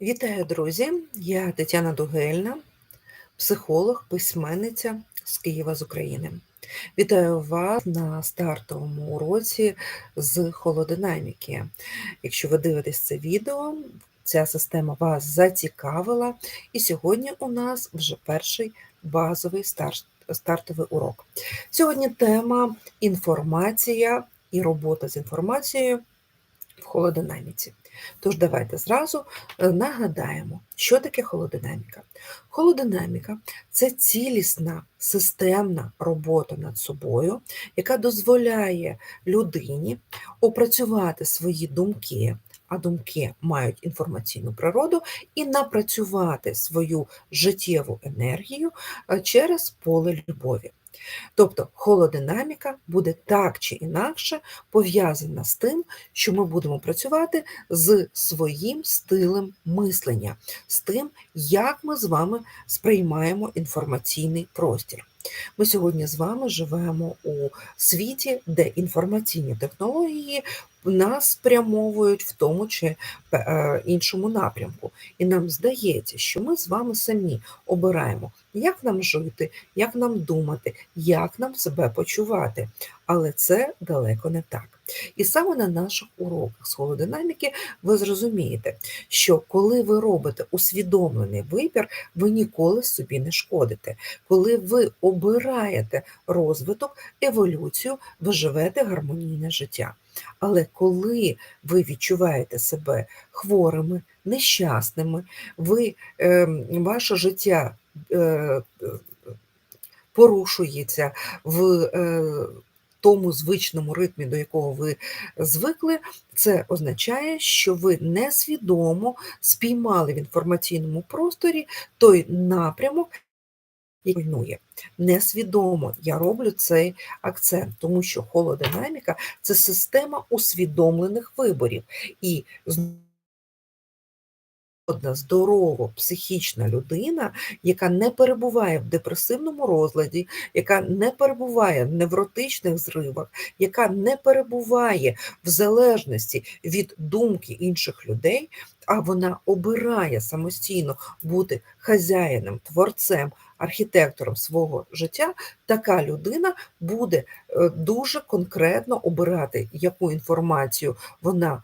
Вітаю, друзі! Я Тетяна Дугельна, психолог, письменниця з Києва з України. Вітаю вас на стартовому уроці з холодинаміки. Якщо ви дивитесь це відео, ця система вас зацікавила, і сьогодні у нас вже перший базовий стартовий урок. Сьогодні тема інформація і робота з інформацією в холодинаміці. Тож давайте зразу е, нагадаємо, що таке холодинаміка. Холодинаміка це цілісна системна робота над собою, яка дозволяє людині опрацювати свої думки, а думки мають інформаційну природу, і напрацювати свою життєву енергію е, через поле любові. Тобто холодинаміка буде так чи інакше пов'язана з тим, що ми будемо працювати з своїм стилем мислення, з тим, як ми з вами сприймаємо інформаційний простір. Ми сьогодні з вами живемо у світі, де інформаційні технології нас спрямовують в тому чи е, іншому напрямку. І нам здається, що ми з вами самі обираємо, як нам жити, як нам думати, як нам себе почувати. Але це далеко не так. І саме на наших уроках з холодинаміки ви зрозумієте, що коли ви робите усвідомлений вибір, ви ніколи собі не шкодите. Коли ви обираєте розвиток, еволюцію, ви живете гармонійне життя. Але коли ви відчуваєте себе хворими, нещасними, ви, е, ваше життя е, порушується в е, тому звичному ритмі, до якого ви звикли, це означає, що ви несвідомо спіймали в інформаційному просторі той напрямок, який руйнує. Несвідомо я роблю цей акцент, тому що холодинаміка це система усвідомлених виборів. І Одна здорова психічна людина, яка не перебуває в депресивному розладі, яка не перебуває в невротичних зривах, яка не перебуває в залежності від думки інших людей, а вона обирає самостійно бути хазяїном, творцем, архітектором свого життя, така людина буде е, дуже конкретно обирати, яку інформацію вона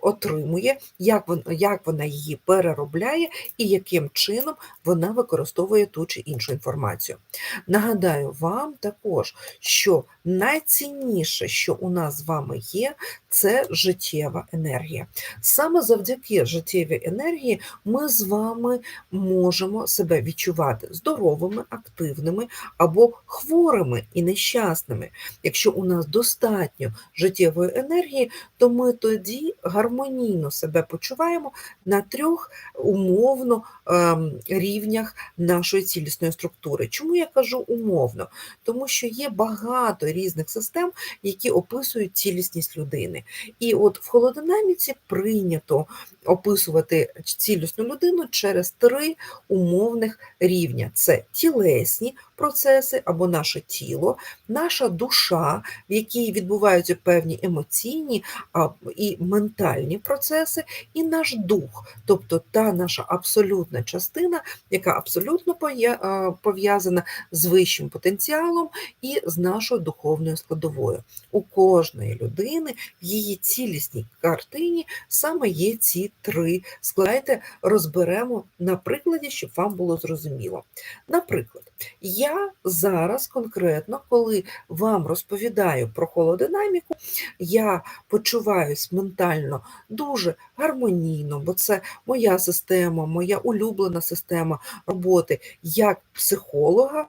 отримує, як вона, як вона її переробляє і яким чином вона використовує ту чи іншу інформацію. Нагадаю вам також, що найцінніше, що у нас з вами є, це життєва енергія. Саме завдяки життєвій енергії ми з вами можемо себе відчувати здоровими, активними або хворими і нещасними. Якщо у нас достатньо життєвої енергії, то ми тоді гармонійно себе почуваємо на трьох умовно ем, рівнях нашої цілісної структури. Чому я кажу умовно? Тому що є багато різних систем, які описують цілісність людини. І от в холодинаміці прийнято описувати цілісну людину через три умовних рівня: це тілесні процеси або наше тіло, наша душа, в якій відбуваються певні емоційні і ментальні процеси, і наш дух, тобто та наша абсолютна частина, яка абсолютно пов'язана з вищим потенціалом і з нашою духовною складовою. У кожної людини в її цілісній картині саме є ці три. Складайте, розберемо на прикладі, щоб вам було зрозуміло. Наприклад, я зараз конкретно, коли вам розповідаю про холодинаміку, я почуваюсь ментально дуже гармонійно, бо це моя система, моя улюблена система роботи як психолога.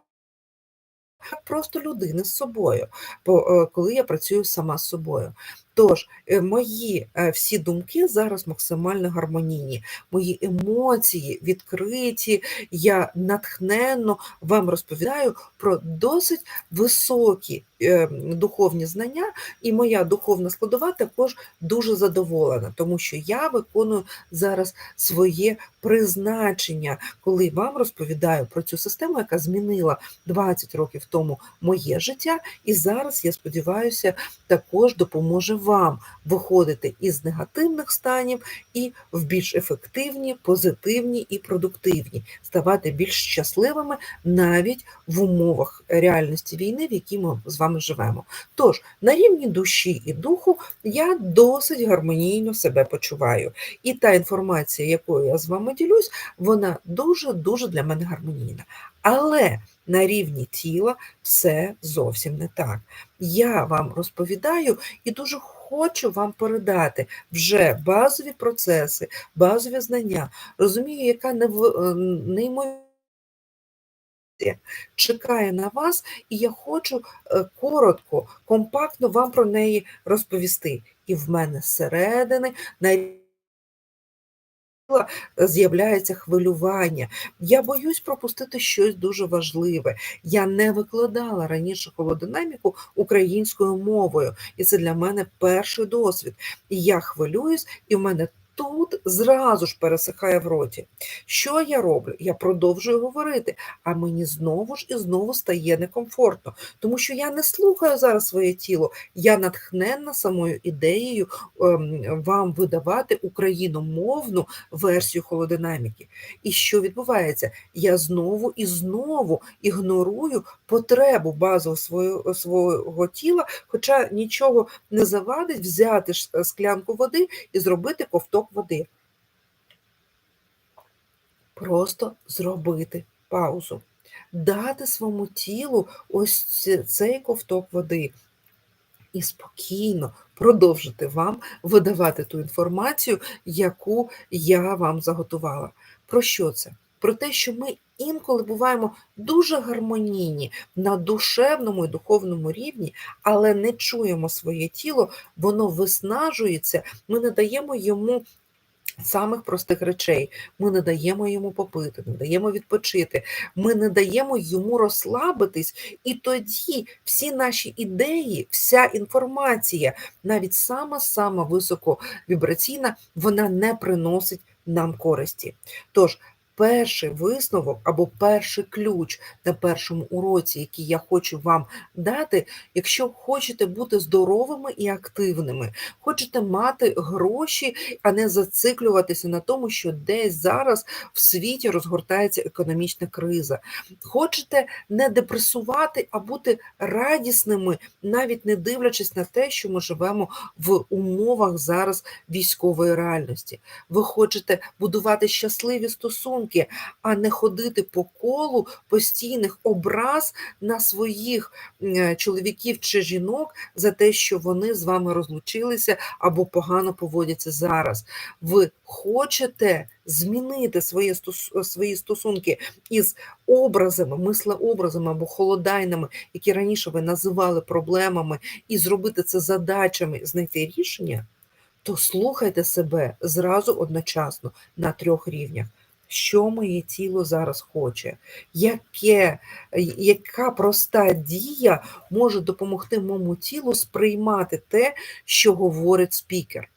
Просто людини з собою, бо коли я працюю сама з собою. Тож, е, мої е, всі думки зараз максимально гармонійні, мої емоції відкриті, я натхненно вам розповідаю про досить високі е, духовні знання, і моя духовна складова також дуже задоволена, тому що я виконую зараз своє призначення, коли вам розповідаю про цю систему, яка змінила 20 років тому моє життя, і зараз, я сподіваюся, також допоможе вам вам виходити із негативних станів і в більш ефективні, позитивні і продуктивні, ставати більш щасливими навіть в умовах реальності війни, в якій ми з вами живемо. Тож, на рівні душі і духу я досить гармонійно себе почуваю. І та інформація, якою я з вами ділюсь, вона дуже-дуже для мене гармонійна. Але на рівні тіла все зовсім не так. Я вам розповідаю і дуже хочу вам передати вже базові процеси, базові знання. Розумію, яка е, неймовірна чекає на вас, і я хочу е, коротко, компактно вам про неї розповісти. І в мене зсередини з'являється хвилювання. Я боюсь пропустити щось дуже важливе. Я не викладала раніше холодинаміку українською мовою, і це для мене перший досвід. І я хвилююсь, і в мене тут зразу ж пересихає в роті. Що я роблю? Я продовжую говорити, а мені знову ж і знову стає некомфортно, тому що я не слухаю зараз своє тіло, я натхненна самою ідеєю ем, вам видавати україномовну версію холодинаміки. І що відбувається? Я знову і знову ігнорую потребу базового свого, свого тіла, хоча нічого не завадить взяти склянку води і зробити ковток води. Просто зробити паузу, дати своєму тілу ось цей ковток води і спокійно продовжити вам видавати ту інформацію, яку я вам заготувала. Про що це? Про те, що ми інколи буваємо дуже гармонійні на душевному і духовному рівні, але не чуємо своє тіло, воно виснажується, ми не даємо йому самих простих речей. Ми не даємо йому попити, не даємо відпочити, ми не даємо йому розслабитись, і тоді всі наші ідеї, вся інформація, навіть сама сама високовібраційна, вона не приносить нам користі. Тож, перший висновок або перший ключ на першому уроці, який я хочу вам дати, якщо хочете бути здоровими і активними, хочете мати гроші, а не зациклюватися на тому, що десь зараз в світі розгортається економічна криза. Хочете не депресувати, а бути радісними, навіть не дивлячись на те, що ми живемо в умовах зараз військової реальності. Ви хочете будувати щасливі стосунки, а не ходити по колу постійних образ на своїх е, чоловіків чи жінок за те, що вони з вами розлучилися або погано поводяться зараз. Ви хочете змінити свої, свої стосунки із образами, мислеобразами або холодайнами, які раніше ви називали проблемами, і зробити це задачами, знайти рішення, то слухайте себе зразу одночасно на трьох рівнях. Що моє тіло зараз хоче, яке, яка проста дія може допомогти моєму тілу сприймати те, що говорить спікер.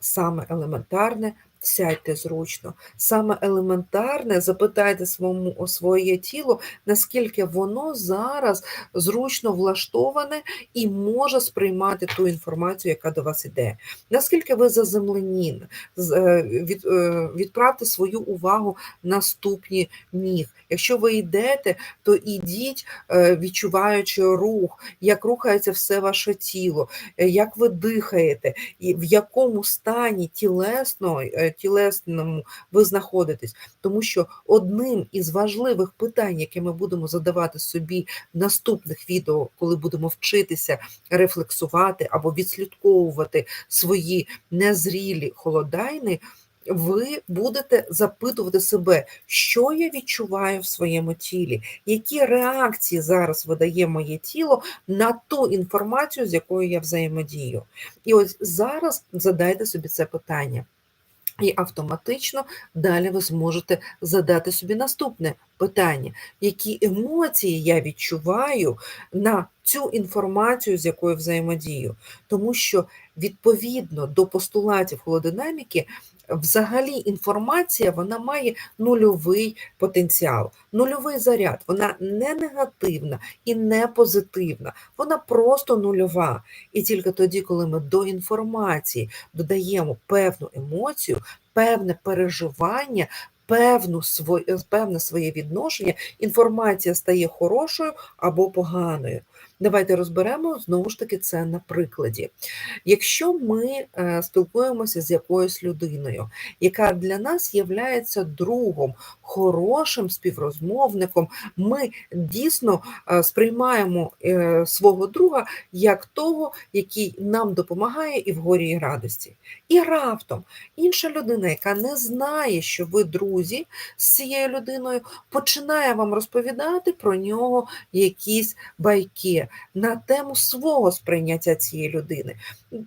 Саме елементарне сядьте зручно. Саме елементарне запитайте своєму, своє тіло, наскільки воно зараз зручно влаштоване і може сприймати ту інформацію, яка до вас іде. Наскільки ви заземлені, е, е, відправте свою увагу на ступні ніг. Якщо ви йдете, то ідіть, е, відчуваючи рух, як рухається все ваше тіло, як ви дихаєте, і в якому стані тілесно, тілесному ви знаходитесь. Тому що одним із важливих питань, яке ми будемо задавати собі в наступних відео, коли будемо вчитися рефлексувати або відслідковувати свої незрілі холодайни, ви будете запитувати себе, що я відчуваю в своєму тілі, які реакції зараз видає моє тіло на ту інформацію, з якою я взаємодію. І ось зараз задайте собі це питання. І автоматично далі ви зможете задати собі наступне питання: які емоції я відчуваю на цю інформацію, з якою взаємодію? Тому що відповідно до постулатів холодинаміки, Взагалі інформація вона має нульовий потенціал, нульовий заряд. Вона не негативна і не позитивна, вона просто нульова. І тільки тоді, коли ми до інформації додаємо певну емоцію, певне переживання, певну своє, певне своє відношення, інформація стає хорошою або поганою. Давайте розберемо знову ж таки це на прикладі. Якщо ми е, спілкуємося з якоюсь людиною, яка для нас є другом, хорошим співрозмовником, ми дійсно е, сприймаємо е, свого друга як того, який нам допомагає і в горі і радості. І раптом інша людина, яка не знає, що ви друзі з цією людиною, починає вам розповідати про нього якісь байки на тему свого сприйняття цієї людини,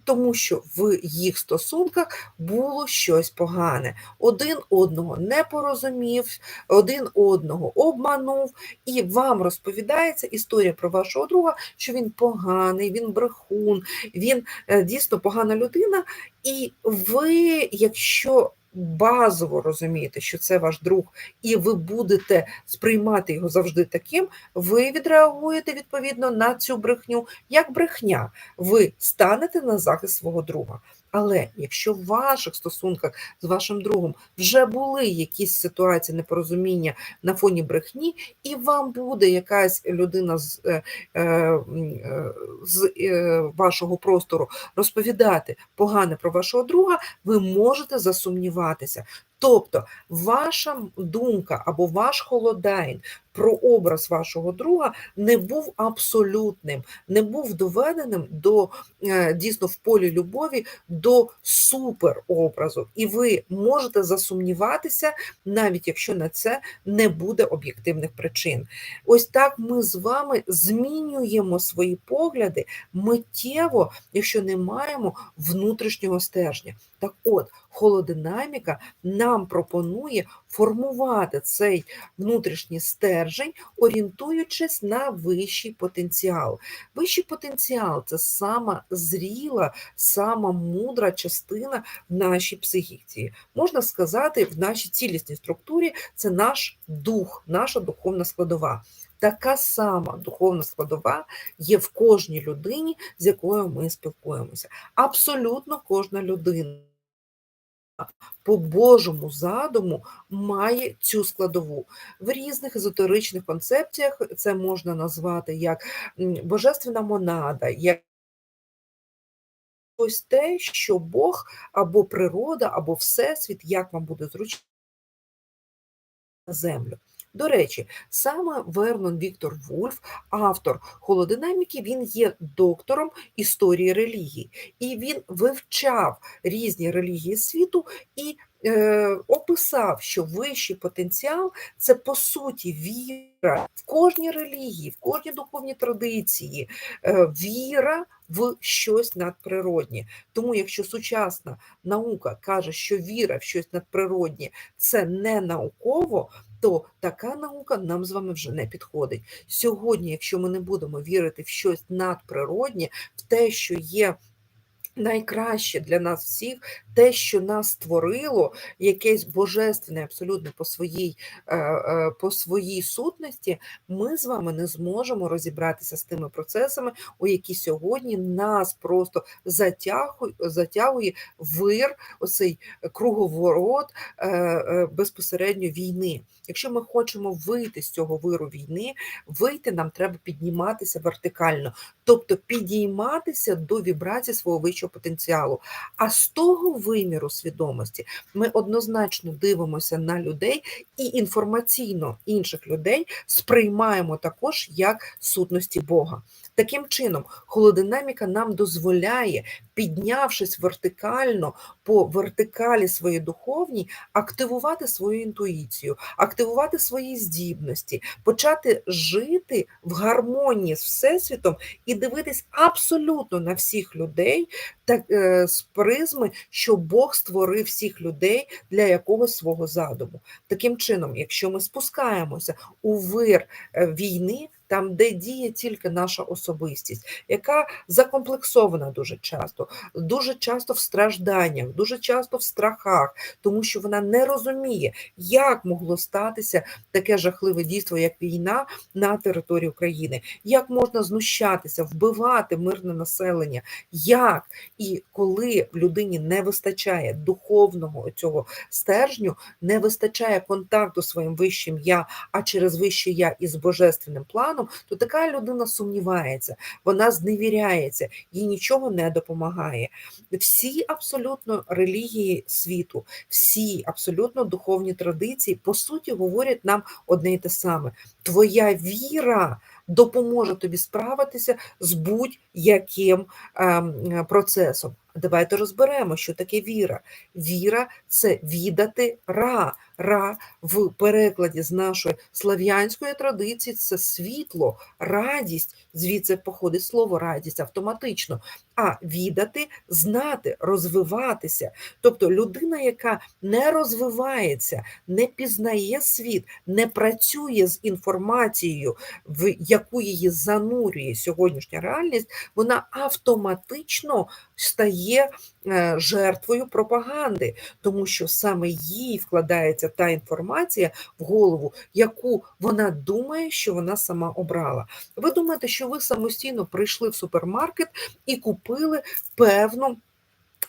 тому що в їх стосунках було щось погане. Один одного не порозумів, один одного обманув, і вам розповідається історія про вашого друга, що він поганий, він брехун, він е, дійсно погана людина. І ви, якщо базово розумієте, що це ваш друг, і ви будете сприймати його завжди таким, ви відреагуєте відповідно на цю брехню як брехня. Ви станете на захист свого друга. Але якщо в ваших стосунках з вашим другом вже були якісь ситуації непорозуміння на фоні брехні, і вам буде якась людина з е, е, з е, вашого простору розповідати погане про вашого друга, ви можете засумніватися. Тобто ваша думка або ваш холодайн про образ вашого друга не був абсолютним, не був доведеним до е, дійсно в полі любові до суперобразу. І ви можете засумніватися, навіть якщо на це не буде об'єктивних причин. Ось так ми з вами змінюємо свої погляди миттєво, якщо не маємо внутрішнього стержня. Так от, холодинаміка нам пропонує формувати цей внутрішній стержень, орієнтуючись на вищий потенціал. Вищий потенціал це сама зріла, сама мудра частина в нашій психіці. Можна сказати, в нашій цілісній структурі це наш дух, наша духовна складова. Така сама духовна складова є в кожній людині, з якою ми спілкуємося. Абсолютно кожна людина по Божому задуму має цю складову. В різних езотеричних концепціях це можна назвати як божественна монада, як ось те, що Бог або природа, або Всесвіт, як вам буде зручно на землю. До речі, саме Вернон Віктор Вульф, автор холодинаміки, він є доктором історії релігії, і він вивчав різні релігії світу і е, описав, що вищий потенціал це по суті віра в кожній релігії, в кожній духовній традиції, е, віра в щось надприроднє. Тому, якщо сучасна наука каже, що віра в щось надприроднє це не науково, то така наука нам з вами вже не підходить. Сьогодні, якщо ми не будемо вірити в щось надприроднє, в те, що є найкраще для нас всіх те, що нас створило, якесь божественне, абсолютно по своїй е, е, по своїй сутності, ми з вами не зможемо розібратися з тими процесами, у які сьогодні нас просто затягує, затягує вир, оцей круговорот е, безпосередньо війни. Якщо ми хочемо вийти з цього виру війни, вийти нам треба підніматися вертикально, тобто підійматися до вібрації свого вищого потенціалу. А з того виміру свідомості ми однозначно дивимося на людей і інформаційно інших людей сприймаємо також як сутності Бога. Таким чином, холодинаміка нам дозволяє, піднявшись вертикально по вертикалі своєї духовній, активувати свою інтуїцію, активувати свої здібності, почати жити в гармонії з Всесвітом і дивитись абсолютно на всіх людей так, е, з призми, що Бог створив всіх людей для якогось свого задуму. Таким чином, якщо ми спускаємося у вир е, війни, там, де діє тільки наша особистість, яка закомплексована дуже часто, дуже часто в стражданнях, дуже часто в страхах, тому що вона не розуміє, як могло статися таке жахливе дійство, як війна на території України, як можна знущатися, вбивати мирне населення, як і коли людині не вистачає духовного цього стержню, не вистачає контакту своїм вищим я, а через вище я із божественним планом, то така людина сумнівається, вона зневіряється, їй нічого не допомагає. Всі абсолютно релігії світу, всі абсолютно духовні традиції, по суті, говорять нам одне й те саме: твоя віра допоможе тобі справитися з будь-яким ем, процесом. Давайте розберемо, що таке віра. Віра це відати ра. Ра в перекладі з нашої слав'янської традиції це світло, радість, звідси походить слово радість автоматично. А відати знати, розвиватися. Тобто людина, яка не розвивається, не пізнає світ, не працює з інформацією, в яку її занурює сьогоднішня реальність, вона автоматично стає е, жертвою пропаганди, тому що саме їй вкладається та інформація в голову, яку вона думає, що вона сама обрала. Ви думаєте, що ви самостійно прийшли в супермаркет і купили певну.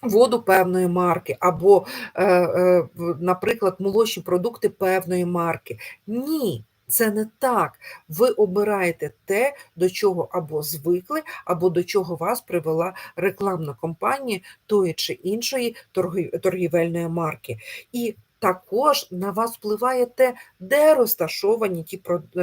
Воду певної марки, або, е, е, наприклад, молочні продукти певної марки. Ні, це не так. Ви обираєте те, до чого або звикли, або до чого вас привела рекламна кампанія тої чи іншої торгівельної марки. І також на вас впливає те, де розташовані ті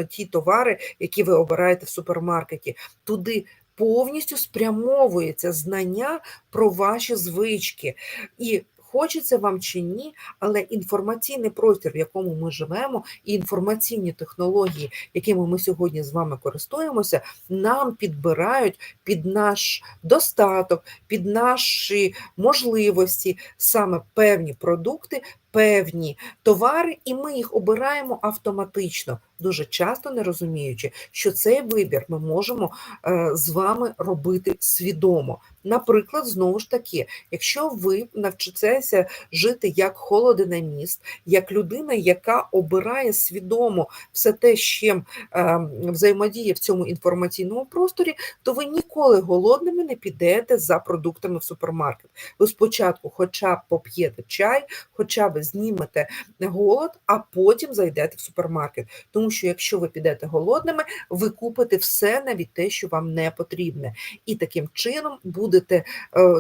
ті товари, які ви обираєте в супермаркеті. Туди повністю спрямовується знання про ваші звички. І хочеться вам чи ні, але інформаційний простір, в якому ми живемо, і інформаційні технології, якими ми сьогодні з вами користуємося, нам підбирають під наш достаток, під наші можливості саме певні продукти, певні товари, і ми їх обираємо автоматично, дуже часто не розуміючи, що цей вибір ми можемо е, з вами робити свідомо. Наприклад, знову ж таки, якщо ви навчитеся жити як холодинаміст, як людина, яка обирає свідомо все те, з чим е, взаємодіє в цьому інформаційному просторі, то ви ніколи голодними не підете за продуктами в супермаркет. Ви спочатку, хоча б поп'єте чай, хоча б знімете голод, а потім зайдете в супермаркет. Тому що якщо ви підете голодними, ви купите все навіть те, що вам не потрібне. І таким чином будете е,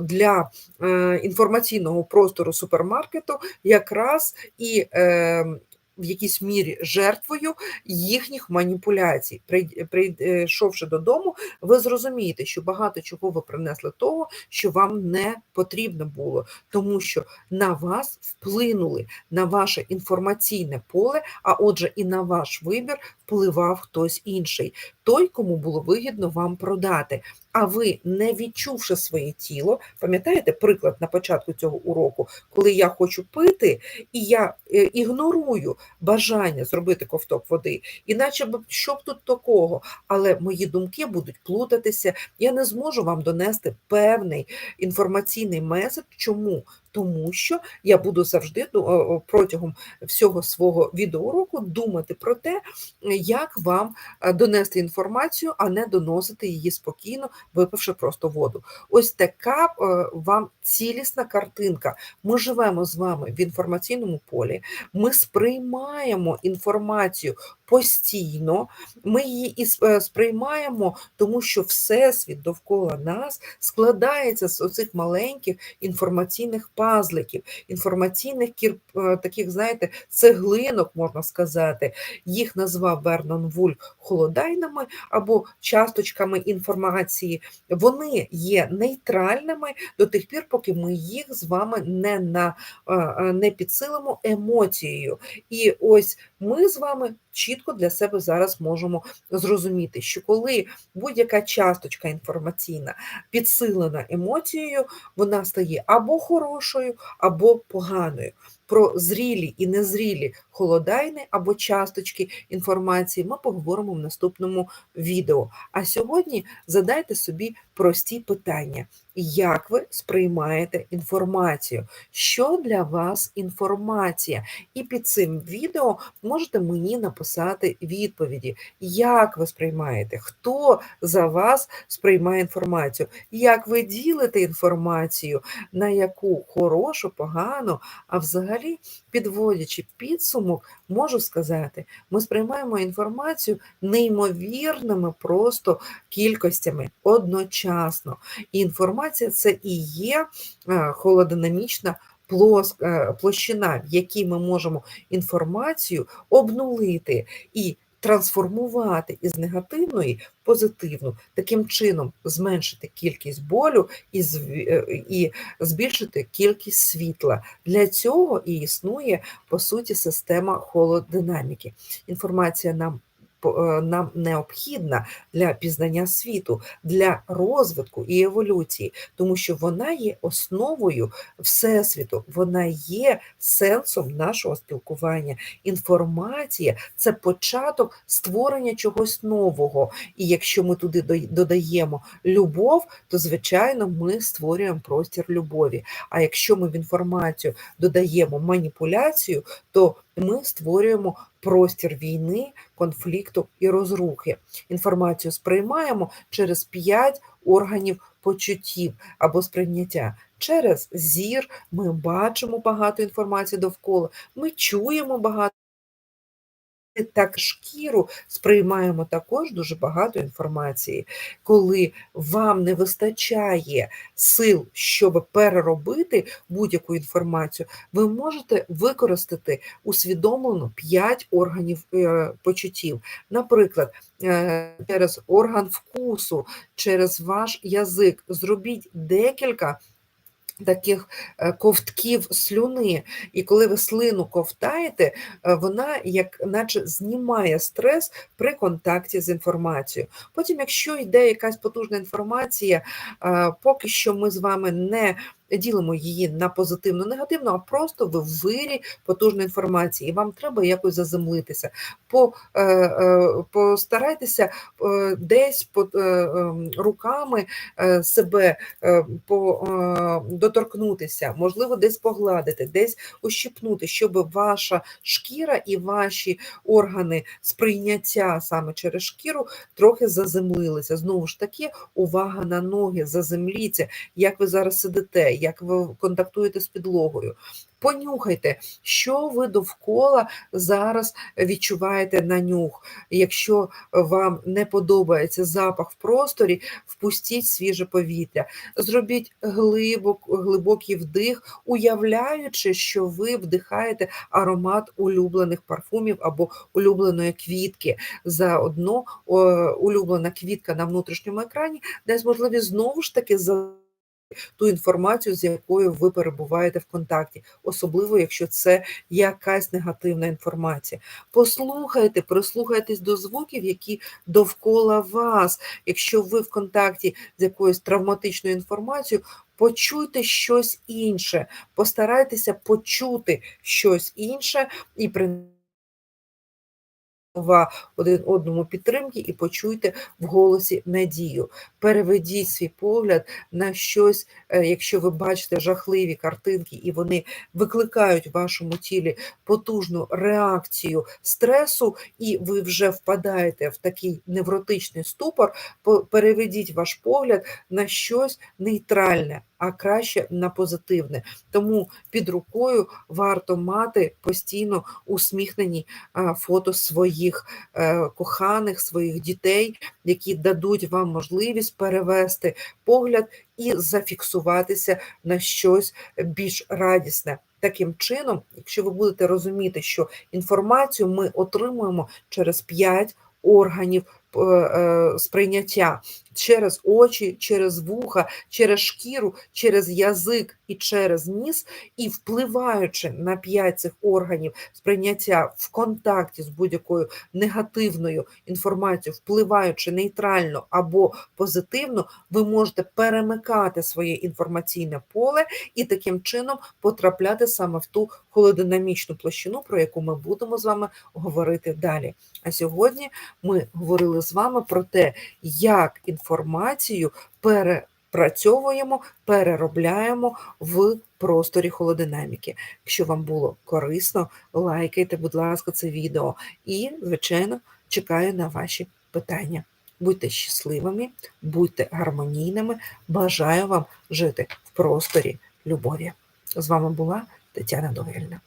для е, інформаційного простору супермаркету якраз і ем, в якійсь мірі жертвою їхніх маніпуляцій. Прийшовши додому, ви зрозумієте, що багато чого ви принесли того, що вам не потрібно було, тому що на вас вплинули на ваше інформаційне поле, а отже, і на ваш вибір впливав хтось інший, той, кому було вигідно вам продати. А ви, не відчувши своє тіло, пам'ятаєте приклад на початку цього уроку, коли я хочу пити, і я е, ігнорую бажання зробити ковток води, іначе що б тут такого, але мої думки будуть плутатися, я не зможу вам донести певний інформаційний меседж. Чому? Тому що я буду завжди протягом всього свого відеоуроку думати про те, як вам е, донести інформацію, а не доносити її спокійно, випивши просто воду. Ось така е, вам цілісна картинка. Ми живемо з вами в інформаційному полі, ми сприймаємо інформацію постійно, ми її і е, сприймаємо, тому що всесвіт довкола нас складається з оцих маленьких інформаційних пазликів, інформаційних кір, е, таких, знаєте, цеглинок, можна сказати. Їх назвав Вернон Вуль холодайнами або часточками інформації. Вони є нейтральними до тих пір, поки ми їх з вами не на е, не підсилимо емоцією. І ось ми з вами чітко для себе зараз можемо зрозуміти, що коли будь-яка часточка інформаційна підсилена емоцією, вона стає або хорошою, або поганою. Про зрілі і незрілі холодайни або часточки інформації ми поговоримо в наступному відео. А сьогодні задайте собі прості питання. Як ви сприймаєте інформацію? Що для вас інформація? І під цим відео можете мені написати відповіді, як ви сприймаєте, хто за вас сприймає інформацію, як ви ділите інформацію, на яку хорошу, погану, а взагалі, підводячи підсумок, можу сказати, ми сприймаємо інформацію неймовірними просто кількостями одночасно. І інформація це і є е, холодинамічна е, площина, в якій ми можемо інформацію обнулити і трансформувати із негативної в позитивну, таким чином зменшити кількість болю і е, і збільшити кількість світла. Для цього і існує по суті система холодинаміки. Інформація нам нам необхідна для пізнання світу, для розвитку і еволюції, тому що вона є основою Всесвіту, вона є сенсом нашого спілкування. Інформація це початок створення чогось нового. І якщо ми туди додаємо любов, то звичайно ми створюємо простір любові. А якщо ми в інформацію додаємо маніпуляцію, то ми створюємо простір війни, конфлікту і розрухи. Інформацію сприймаємо через п'ять органів почуттів або сприйняття. Через зір ми бачимо багато інформації довкола, ми чуємо багато так шкіру сприймаємо також дуже багато інформації. Коли вам не вистачає сил, щоб переробити будь-яку інформацію, ви можете використати усвідомлено 5 органів е, почуттів. Наприклад, е, через орган вкусу, через ваш язик зробіть декілька таких е, ковтків слюни. І коли ви слину ковтаєте, е, вона як наче знімає стрес при контакті з інформацією. Потім, якщо йде якась потужна інформація, е, поки що ми з вами не ділимо її на позитивну, негативну, а просто в вирі потужної інформації, і вам треба якось заземлитися. По, е, е, Постарайтеся е, десь по, ем, руками себе по, доторкнутися, можливо, десь погладити, десь ущипнути, щоб ваша шкіра і ваші органи сприйняття саме через шкіру трохи заземлилися. Знову ж таки, увага на ноги, заземліться, як ви зараз сидите як ви контактуєте з підлогою. Понюхайте, що ви довкола зараз відчуваєте на нюх. Якщо вам не подобається запах в просторі, впустіть свіже повітря. Зробіть глибок, глибокий вдих, уявляючи, що ви вдихаєте аромат улюблених парфумів або улюбленої квітки. Заодно улюблена квітка на внутрішньому екрані дасть можливість знову ж таки ту інформацію, з якою ви перебуваєте в контакті, особливо, якщо це якась негативна інформація. Послухайте, прислухайтесь до звуків, які довкола вас. Якщо ви в контакті з якоюсь травматичною інформацією, почуйте щось інше, постарайтеся почути щось інше і принаймні слова один одному підтримки і почуйте в голосі надію. Переведіть свій погляд на щось, е, якщо ви бачите жахливі картинки, і вони викликають в вашому тілі потужну реакцію стресу, і ви вже впадаєте в такий невротичний ступор, переведіть ваш погляд на щось нейтральне а краще на позитивне. Тому під рукою варто мати постійно усміхнені фото своїх е, коханих, своїх дітей, які дадуть вам можливість перевести погляд і зафіксуватися на щось більш радісне. Таким чином, якщо ви будете розуміти, що інформацію ми отримуємо через п'ять органів е, е, сприйняття через очі, через вуха, через шкіру, через язик і через ніс, і впливаючи на п'ять цих органів сприйняття в контакті з будь-якою негативною інформацією, впливаючи нейтрально або позитивно, ви можете перемикати своє інформаційне поле і таким чином потрапляти саме в ту холодинамічну площину, про яку ми будемо з вами говорити далі. А сьогодні ми говорили з вами про те, як інформацію перепрацьовуємо, переробляємо в просторі холодинаміки. Якщо вам було корисно, лайкайте, будь ласка, це відео. І, звичайно, чекаю на ваші питання. Будьте щасливими, будьте гармонійними. Бажаю вам жити в просторі любові. З вами була Тетяна Довельна.